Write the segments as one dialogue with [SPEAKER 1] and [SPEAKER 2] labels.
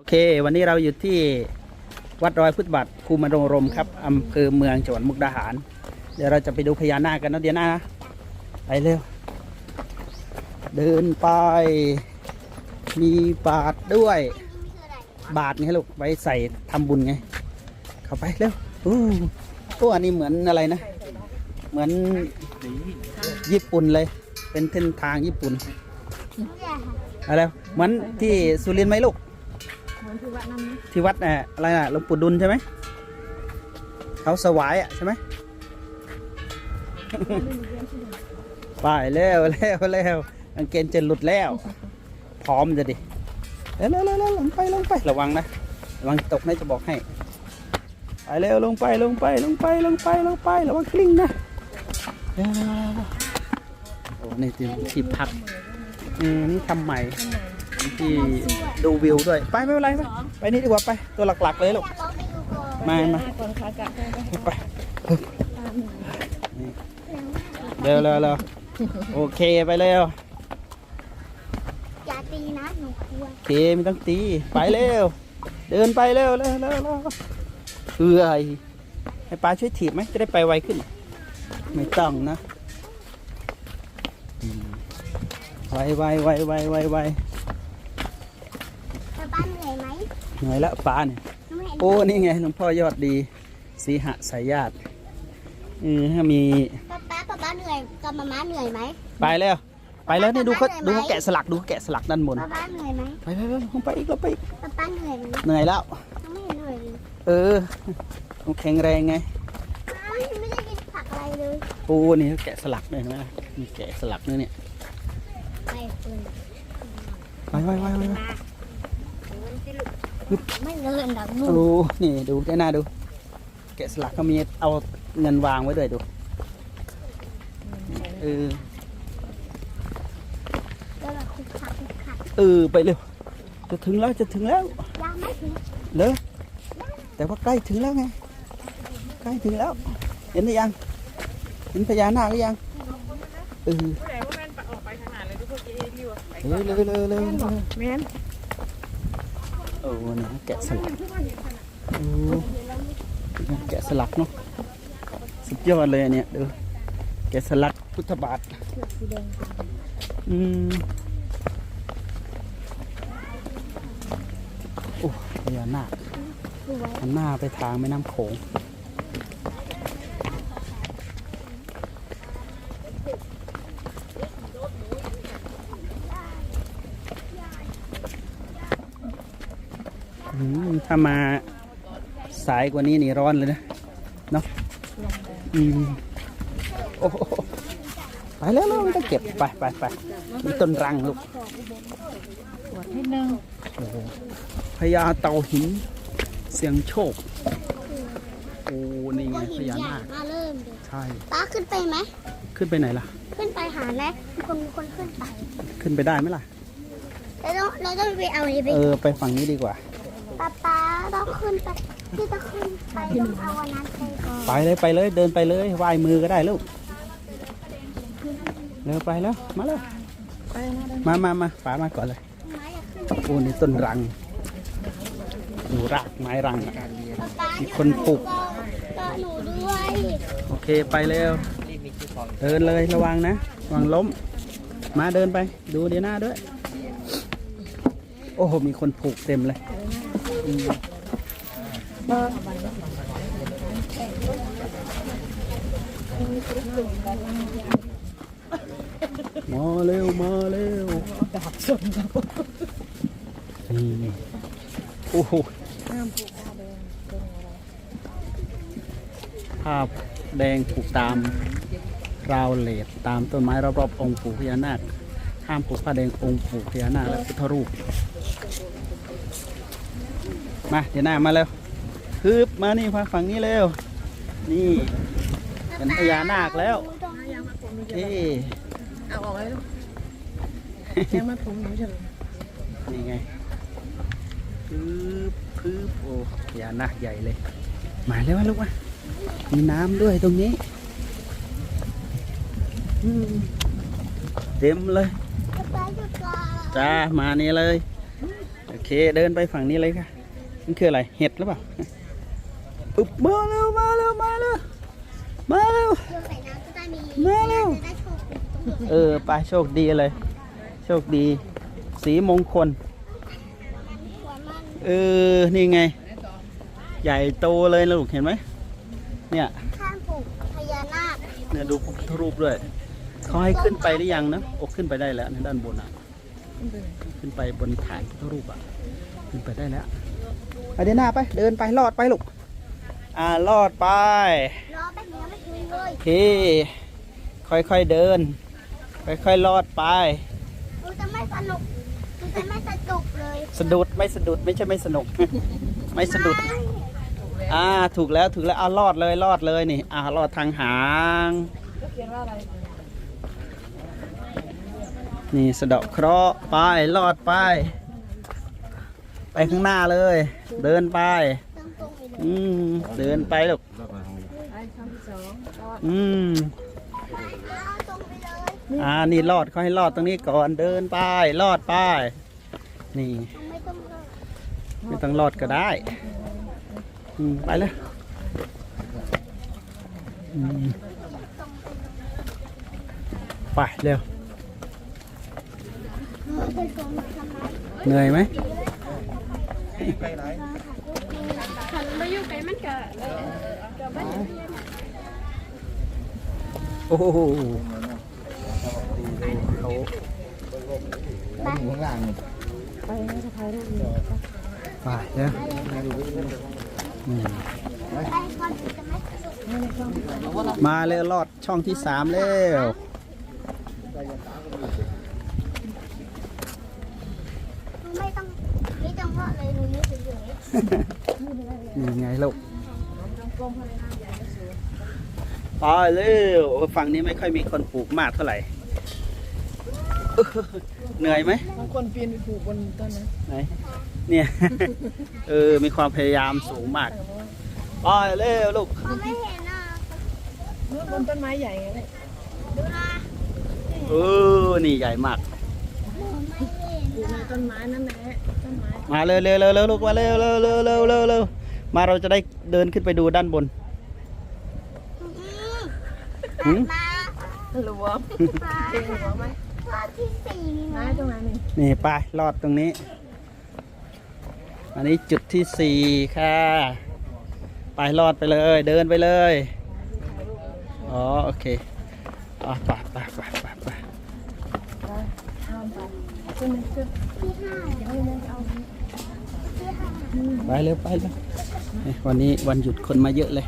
[SPEAKER 1] โอเค วันนี้เราอยู่ที่วัดรอยพุทธบาทภูมิรงรมครับอำเภอเมืองจังหวัดมุกดาหาร เดี๋ยวเราจะไปดูพญานาคกันนะเดี๋ยวนะไปเร็ว เดินไป มีบาทด้วย บาทไงลูกไว้ใส่ทำบุญไง เข้าไปเร็วอู้ตัวอันนี้เหมือนอะไรนะ เหมือนญี่ปุ่นเลย เป็นเส้นทางญี่ปุ่นอะไรเหมือนที่สุรินทร์ไหมลูก ที่วัดน่ะอะไรน่ะหลวงปู่ดุลใช่ไหมเขาสวายอะใช่ไหม ไปเร็วเร็วเร็วกางเกงจะหลุดแล้ว พร้อมจะดิเร็วเร็วเร็วเร็วลงไปลงไประวังนะระวังตกนะจะบอกให้ ไปเร็วลงไปลงไปลงไปลงไปลงไประวังกลิ้งนะเร็วเร็วเร็วเร็วโอ้นี่ที่ที่พักอืมนี่ทำใหม่ ที่ดูวิวด้วย ไปไม่เป็นไรไปไปนี่ดีกว่าไปตัวหลักๆเลยลูกมามา
[SPEAKER 2] ก่อนขากลับไปไป
[SPEAKER 1] ไปเร็วเร็วเร็วโอเคไปเร็ว
[SPEAKER 3] อย่าตีนะหนูกลัว
[SPEAKER 1] โอเคไม่ต้องตีไปเร็วเดินไปเร็วเร็วเร็วเร็วเอื้อยให้ปลาช่วยถีบไหมจะได้ไปไวขึ้น ไม่ต้องนะอืมไวไวไวไวไวไว
[SPEAKER 3] แต่บ้านเหนื่อยไหม
[SPEAKER 1] เหนื่อยละปลาเนี่ย
[SPEAKER 3] หนูเห็น
[SPEAKER 1] โอ้นี่ไงหลวงพ่อยอดดีสีหะสายญาติเออถ้ามี
[SPEAKER 3] ป้าป้าป้าป้าเหนื่อยกับมาม่าเหนื่อยไหม
[SPEAKER 1] ไปแล้ว ไปแล้วนี่ดูเขา
[SPEAKER 3] ไปไหม
[SPEAKER 1] ดูเขาแกะสลักดูเขาแกะสลักด้านบน
[SPEAKER 3] ป้าป้าเหนื่อยไหม
[SPEAKER 1] ไปไปไปลงไปอีกลงไปอีก
[SPEAKER 3] ป้าป้าเหนื่อยไหม
[SPEAKER 1] เหนื่อยแล้ว
[SPEAKER 3] หนูไม่เห็นเหนื่อยเลย
[SPEAKER 1] เออต้องแข็งแรงไง
[SPEAKER 3] อ้าวไม่ได้กินผักอะไรเลย
[SPEAKER 1] ปูนี่เขาแกะสลักด้วยเห็นไหมมีแกะสลักด้วยเนี่ย
[SPEAKER 3] ไปคุณ
[SPEAKER 1] ไปไปไป ไปไป
[SPEAKER 3] ไม่เดินดังนู่น
[SPEAKER 1] โอ้นี่ดูได้หน้าดู แกะสลักเขามีเอาเงินวางไว้ด้วยดูเออ
[SPEAKER 3] แล้วแบบคุกคักคุกคัก
[SPEAKER 1] เออไปเร็วจะถึงแล้วจะถึงแล้ว
[SPEAKER 3] ยังไม่ถึง
[SPEAKER 1] เลยแต่ว่าใกล้ถึงแล้วไงใกล้ถึงแล้ว เห็นหรือยัง เห็นพญานาคหรือยังเออ
[SPEAKER 2] ผู้ใดว่าแม่นออกไปขนาดเลยทุกคนจะเองดีวะไป
[SPEAKER 1] เร็วเร็วเร็วเร็วเร็ว
[SPEAKER 2] แม่น
[SPEAKER 1] โอ้นะแกะสลักโอ้แกะสลักเนาะสุดยอดเลยอันเนี่ยดูแกะสลักพุทธบาทอืมโอ้พญานาคหันหน้าไปทางแม่น้ำโขง อืม ถ้ามาสายกว่านี้นี่ร้อนเลยนะ เนาะอืมโอ้โหไปแล้วเราต้องเก็บไปไปไปมีต้นรังลูก
[SPEAKER 2] ปวดนิดนึง
[SPEAKER 1] โอ้โหพญาเต่าหิน เสียงโชคโอ้นี่ไง
[SPEAKER 3] ก็
[SPEAKER 1] พ
[SPEAKER 3] หิน
[SPEAKER 1] ญา
[SPEAKER 3] ใหญ่
[SPEAKER 1] นาค
[SPEAKER 3] มาเริ่มเลย
[SPEAKER 1] ใช่
[SPEAKER 3] ป้าขึ้นไปไหม
[SPEAKER 1] ขึ้นไปไหนล่ะ
[SPEAKER 3] ขึ้นไปหาแม่มีคนมีคนขึ้นไป
[SPEAKER 1] ขึ้นไปได้ไหมล่ะ
[SPEAKER 3] แล้วต้องเราต้องไปเอาอะไรไป
[SPEAKER 1] เออไปฝั่งนี้ดีกว่า
[SPEAKER 3] ป้าป้า ต้องขึ้นไปที่ต้องขึ้นไปต้องเอาอันนั้นไปก่อน
[SPEAKER 1] ไปเลยไปเลยเดินไปเลยไหว้มือก็ได้ลูกเร็วไปแล้วมาแล้วมามามาป๋ามาก่อนเลย
[SPEAKER 3] ม้อยากขึ้น
[SPEAKER 1] โอ้นี่ต้นรังดูรากไม้รังอะ
[SPEAKER 3] ป๊า
[SPEAKER 1] มีคนปลูก
[SPEAKER 3] ก็หนูด้วย
[SPEAKER 1] โอเคไปเร็วเดินเลยระวังนะระวังล้ม มาเดินไป ดูเดียวหน้าด้วย โอ้โหมีคนผูกเต็มเลย มาเร็วมาเร็วนี่โอ้โหภาพแดงผูกตามราวเลดตามต้นไม้รอบๆองค์ปู่พญานาคห้ามผูกผ้าแดงองค์ปู่พญานาคและพุทธรูปมาเดี๋ยวหน้ามาเร็ว ฮึบมานี่มาฝั่งนี้เร็ว นี่เป็นพญานาคแล้วเอ๊ะ
[SPEAKER 2] เอาออกเลยลูกยังมาถุงหนูเฉย
[SPEAKER 1] นี่ไงฮึบฮึบโอ้พญานาคใหญ่เลย มาแล้วะลูกวะมีน้ำด้วยตรงนี้เต็มเลยจ้ามานี่เลย โอเคเดินไปฝั่งนี้เลยค่ะ มันคืออะไร เห็ดหรือเปล่า อุ๊บมาเร็วมาเร็วมาเร็วมาเร็ว
[SPEAKER 3] โยนใส่น้ำก็ได้มี
[SPEAKER 1] มาเร็ว
[SPEAKER 3] จะได้โชคดีตรงนี้
[SPEAKER 1] เออไปโชคดีเลย โชคดี สีมงคล
[SPEAKER 3] หัวมัน
[SPEAKER 1] เออ นี่ไง ใหญ่โตเลยนะลูกเห็นไหม เนี่ย
[SPEAKER 3] ข้างปลูกพญานาค
[SPEAKER 1] เนี่ยดูพระพุทธรูปด้วย เขาให้ขึ้นไปหรือยังนะโอ้ขึ้นไปได้แล้วในด้านบนอะ ขึ้นไปบนฐานพระพุทธรูปอะ ขึ้นไปได้แล้วไปเดินหน้าไป เดินไปลอดไปลูก อ่าลอดไป
[SPEAKER 3] ล้อแบบนี้ไม่ถึงเลย
[SPEAKER 1] โอเคค่อยๆเดิน ค่อยๆลอดไป
[SPEAKER 3] ดูจะไม่สนุกดูจะไม่สนุกเลย
[SPEAKER 1] สะดุดไม่สะดุดไม่ใช่ไม่สนุก ไม่สะดุด อ่าถูกแล้วถูกแล้วเอารอดเลยรอดเลยนี่อ่ารอดทางหาง
[SPEAKER 2] เขียนว่าอะไร
[SPEAKER 1] นี่สะเดาะเคราะห์ไปรอดไป ไปข้างหน้าเลย เดินไป อืมเดินไปลูก
[SPEAKER 2] ไอ้ช่องที่สองรอด
[SPEAKER 1] อืม
[SPEAKER 3] เอาตรงไปเลย
[SPEAKER 1] อ่านี่รอดเขาให้รอดตรงนี้ก่อนเดินไปรอดไปนี่
[SPEAKER 3] ไม่ต้องล
[SPEAKER 1] องรอดก็ได้อืมไปเลยไปเร็ว
[SPEAKER 3] ไปชมทำ ไม
[SPEAKER 1] เหนื่อยไหม
[SPEAKER 3] ขันมาอยู่ไกลมันก็
[SPEAKER 1] โอ้โหเขา
[SPEAKER 2] ไปให้สะพายรูปนี้
[SPEAKER 1] ไปเร็วอืม
[SPEAKER 3] ไปก่อนจะไม่สนุก
[SPEAKER 1] มาเร็วรอดช่องที่สามเร็ว
[SPEAKER 3] ไม่ต้องาะเลยหนูนี่เฉย
[SPEAKER 1] นี่ไงลูกไปเร็วโอ้ฝั่งนี้ไม่ค่อยมีคนปลูกมากเท่าไหร่ เหนื่อยไหม
[SPEAKER 2] บางคนปีนไปปลูกบนต้นนะ
[SPEAKER 1] ไหนเนี่ย เออ มีความพยายามสูงมากไปเร็วลูก
[SPEAKER 3] ๆเขาไม่เห็นอะ
[SPEAKER 2] นู่นบนต้นไม้ใหญ่ไง
[SPEAKER 3] ดูนะ
[SPEAKER 1] เออ นี่ใหญ่มาก
[SPEAKER 3] หนูไม่เห็น
[SPEAKER 2] ปลูกในต้นไม้นั่นแหละต้นไม้
[SPEAKER 1] มาเร็วเร็วเร็วเร็วลูกมาเร็วเร็วเร็วเร็วเร็วเร็วมาเราจะได้เดินขึ้นไปดูด้านบน
[SPEAKER 3] อืม
[SPEAKER 1] หืม
[SPEAKER 3] มา
[SPEAKER 2] หลวม
[SPEAKER 3] มา
[SPEAKER 2] เก่งหัวไหม
[SPEAKER 3] ข้อที่สี่นี่
[SPEAKER 2] ไม้
[SPEAKER 3] นะ
[SPEAKER 2] ตรงไหนนี่
[SPEAKER 1] นี่ไปรอดตรงนี้ อันนี้จุดที่สี่ค่ะ ไปรอดไปเลย เดินไปเลย อ๋อ โอเคอะไปไปไป ไป
[SPEAKER 2] เร็
[SPEAKER 1] วไปเลยวันนี้วันหยุดคนมาเยอะเลย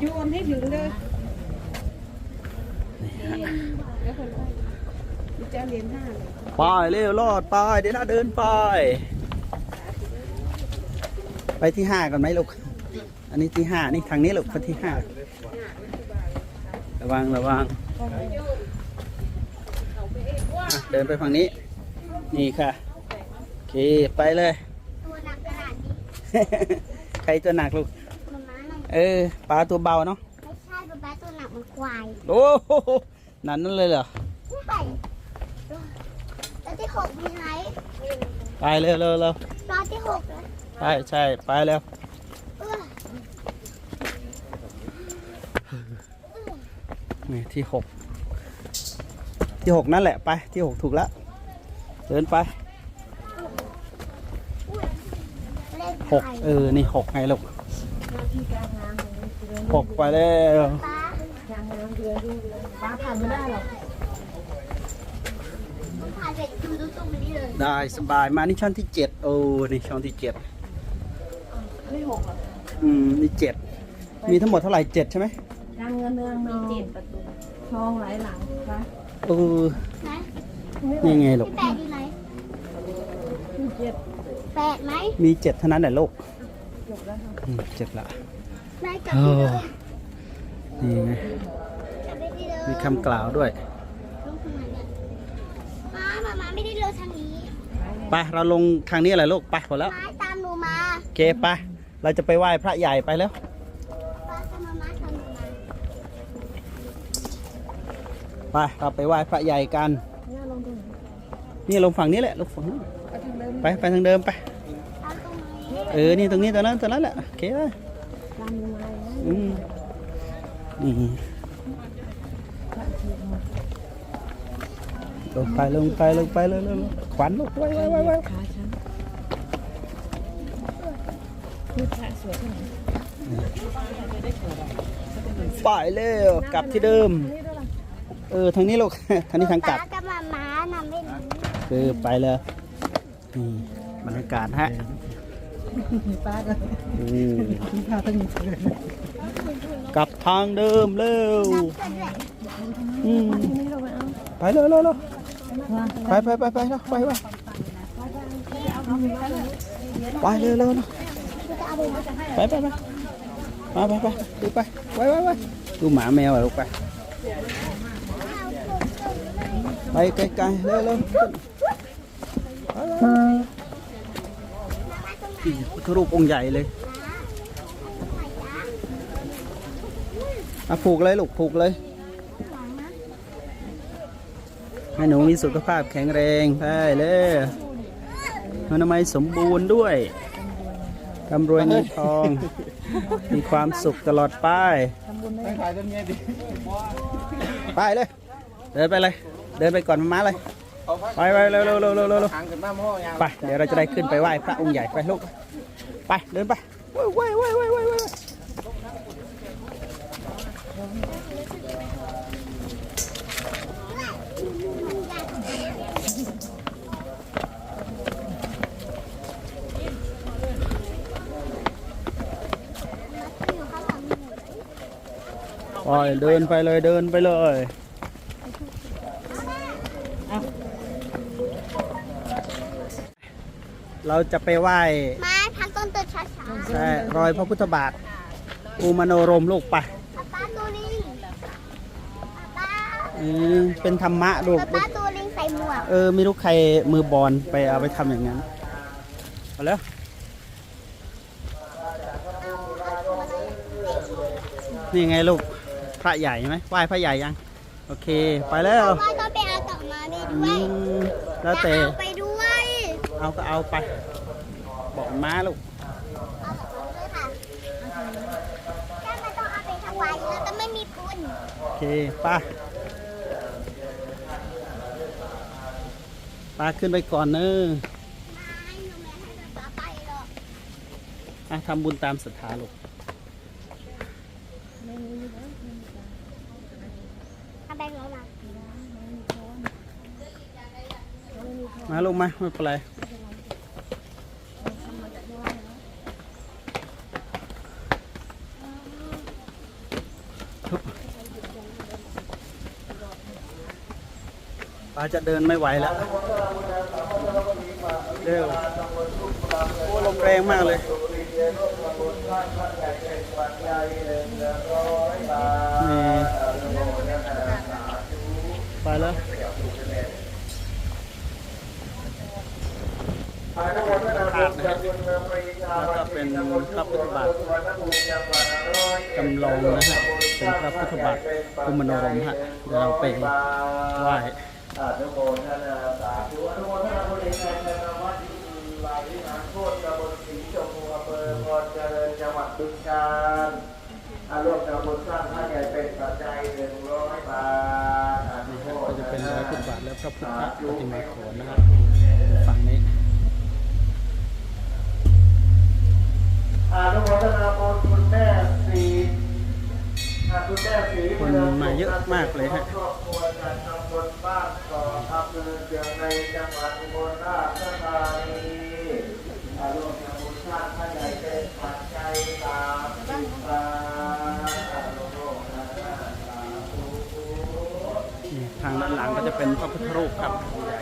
[SPEAKER 3] โยน
[SPEAKER 2] ให้ถึงเลยป้าย
[SPEAKER 1] เร็วรอดไปเดี๋ยวน้าเดินป้ายไปที่ห้าก่อนไหมลูก นนี้ที่ห้านี่ทางนี้ลูกไปที่ห้าระวังระวังอะเดินไปฝั่งนี้ นี่ค่ะโอเคไปเลย
[SPEAKER 3] ตัวหนักขนาดนี้
[SPEAKER 1] ใครตัวหนักลูก
[SPEAKER 3] มันมาหน่อย
[SPEAKER 1] เออปลาตัวเบาเนาะ
[SPEAKER 3] ไม่ใช่ป๊าป๊าตัวหนักมันควาย
[SPEAKER 1] โอ้โหนั่นนั่นเลยเหรอ
[SPEAKER 3] ใช่แล้วที่หกมีไหม
[SPEAKER 1] ไปเร็วเร็วเร็ว
[SPEAKER 3] รอที่หกเลย
[SPEAKER 1] ไปใช่ไปเร็ว
[SPEAKER 3] เออ
[SPEAKER 1] นี่ที่หกที่หกนั่นแหละไปที่หกถูกแล้วเดินไป
[SPEAKER 3] เล่น
[SPEAKER 1] หก
[SPEAKER 3] ไข่
[SPEAKER 1] เออ นี่หกไงลูก
[SPEAKER 2] หน้าที่การงานของเดิน
[SPEAKER 1] หกไปแล้ว
[SPEAKER 3] ป๊า
[SPEAKER 2] การงานเดินดูเลยป้าผ่านไม่ได้หรอก
[SPEAKER 3] ผ่านเด็กดูดูตรงนี้เลย
[SPEAKER 1] ได้สบายมานี่ช่องที่เจ็ดโอ้นี่ช่องที่เจ็ด
[SPEAKER 2] ไม่หกหรอก
[SPEAKER 1] อืมนี่เจ็ดมีทั้งหมดเท่าไหร่เจ็ดใช่ไหม
[SPEAKER 2] การเงินเนืองนองเจ็ดประตูทองหลายหลังคะ
[SPEAKER 1] เออ
[SPEAKER 3] นะ
[SPEAKER 1] นี่ไงลูก
[SPEAKER 3] พี่แปดอยู่ไหน
[SPEAKER 2] เจ็ด
[SPEAKER 3] แปดไหม
[SPEAKER 1] มีเจ็ดเท่านั้นแหละลูก
[SPEAKER 2] จบแล้วค่ะ
[SPEAKER 1] อืมเจ็ดละ
[SPEAKER 3] ได้กลับที่เดิม
[SPEAKER 1] นี่ไง
[SPEAKER 3] กลับไปที่เดิม
[SPEAKER 1] มีคำกล่าวด้วย
[SPEAKER 3] ลงทางไหนเนี่ยมามามาไม่ได้เดินทางนี้
[SPEAKER 1] ไปเราลงทางนี้แหละลูกไปพอแล้ว
[SPEAKER 3] มาตามหนูมา
[SPEAKER 1] โอเคไปเราจะไปไหว้พระใหญ่ไปแล้ว
[SPEAKER 3] ป้าตามมามาตามหนูมา
[SPEAKER 1] ไปเราไปไหว้พระใหญ่กัน
[SPEAKER 2] เนี่ยลงตรงไหน
[SPEAKER 1] นี่ลงฝั่งนี้แหละลงฝั่งนู้น
[SPEAKER 2] เอาถึงเริ่ม
[SPEAKER 1] ไปไปทางเดิมไป
[SPEAKER 3] เอาตรงนี้
[SPEAKER 1] เออ นี่ตรงนี้ตรงนั้นตรงนั้นแหละโอเคเลย
[SPEAKER 2] ตามลงมาเลยนะ
[SPEAKER 1] อืมนี่ลงไปลงไปลงไปเลยเลยขวัญลงไว้ไว้ไว้ไว้
[SPEAKER 2] ขาฉันคือพระสวยที่ไหน
[SPEAKER 1] ไปเร็วกลับที่เดิม
[SPEAKER 2] นี่ด้วยล่ะ
[SPEAKER 1] เออทางนี้ลูกทางนี้ทางกลับ
[SPEAKER 3] ป้ากับมาม้านำไม่รู้
[SPEAKER 1] คือไปเลยนี่บรรยากาศฮะ
[SPEAKER 2] ป้าก็
[SPEAKER 1] อืม
[SPEAKER 2] มีพาตั้งเกิน
[SPEAKER 1] กลับทางเดิมเร็ว
[SPEAKER 3] เกิดแหละ
[SPEAKER 1] อืม
[SPEAKER 2] ที่นี่เราไปเอา
[SPEAKER 1] ไปเร็วเร็วเร็ว
[SPEAKER 2] ว่า
[SPEAKER 1] ไปไปไปไปเร็วไปไปไปเร็วเร็วเร็วไปไปไปมาไปไปดูไปไปไปไปดูหมาแมวอะลูกไป ไปไกลๆเร็วเร็วพุทธรูปองค์ใหญ่เลยมาผูกเลยลูกผูกเลย ให้หนูมีสุขภาพแข็งแรงได้เลยอนามัยสมบูรณ์ด้วยร่ำรวยเงินทอง มีความสุขตลอดไป
[SPEAKER 4] ไม่ขายเงี้ยดิ
[SPEAKER 1] ไปเลย เดินไปเลย เดินไปก่อนมาเลย ไปไปเร็วเร็วเร็วเร็วเร็วเร็วไป เดี๋ยวเราจะได้ขึ้นไปไหว้พระองค์ใหญ่ไปลูก ไป เดินไปว้ยว้ยว้ยว้ยว้ยว้ยไปเดินไปเลยเดินไปเลย เราจะไปไหว้
[SPEAKER 3] มาพักต้นตัวช้า
[SPEAKER 1] ใช่รอยพระพุทธบาทปูมโนรมลูกไป
[SPEAKER 3] ๆป้าป้าตัวลิงป้า
[SPEAKER 1] อืมเป็นธรรมะลูก
[SPEAKER 3] ป้าป้าตัวลิงใส่หมวก
[SPEAKER 1] เออไม่รู้ใครมือบอลไปเอาไปทำอย่างนั้นเอาแล้วนี่ไงลูกพระใหญ่ไหมไหว้พระใหญ่ยัง โอเคไปแล้ว
[SPEAKER 3] ป้าต้องไปเอากลับมานี่
[SPEAKER 1] อื
[SPEAKER 3] ด้วย
[SPEAKER 1] มแล้วแต่
[SPEAKER 3] เอาไปด้วย
[SPEAKER 1] เอาก็เอาไป บอกม้าลูก
[SPEAKER 3] เอากลับมาด้วยค่ะแค่ไม่ต้องเอาไปถวายแล้วแต่ไม่มีปุน
[SPEAKER 1] โอเคไป้าป้าขึ้นไปก่อนเนอะ
[SPEAKER 3] ไม่หนูไม่ให้ป้าไปหรอก
[SPEAKER 1] อะทำบุญตามศรัทธาลูก
[SPEAKER 3] เอาไปแล้วนะ
[SPEAKER 1] มาลูกมาไม่เป็นไราจะเดินไม่ไหวแล้วเร็วโอ้ลมแรงมากเลยนี่ไปแล้วขาดนะครับแล้วก็เป็นพระพุทธบาทจำลองนะฮะเป็นพระพุทธบาทกุมโนรมฮะเดี๋ยวเราไปไหว้
[SPEAKER 4] อานุโมทนาสาธุอนุโมทนาบุญในใจในวัดไหลนานโคตรตำบลศรีชมพูอำเภอพรเจริญจังหวัดบึงกาฬอาร่วมทำบุญสร้างพระใหญ่เป็นปัจจัยหนึ่งร้อยบาทอานุโม
[SPEAKER 1] ก็
[SPEAKER 4] ท
[SPEAKER 1] จะเป็น
[SPEAKER 4] นา
[SPEAKER 1] พระพุทธบาทและพระพุทธปฏิมาโขนนะครับฝั่งนี้
[SPEAKER 4] อานุโมทนาบุญคุณแม่ ค
[SPEAKER 1] นมาเยอะมากเลยฮะ
[SPEAKER 4] ทางพระใหญ่เป็นปัจจัยตามสิบบาทอนุโมทนาสาธุ
[SPEAKER 1] นี่ทางด้านหลังก็จะเป็นพระพุทธรูปครับใหญ่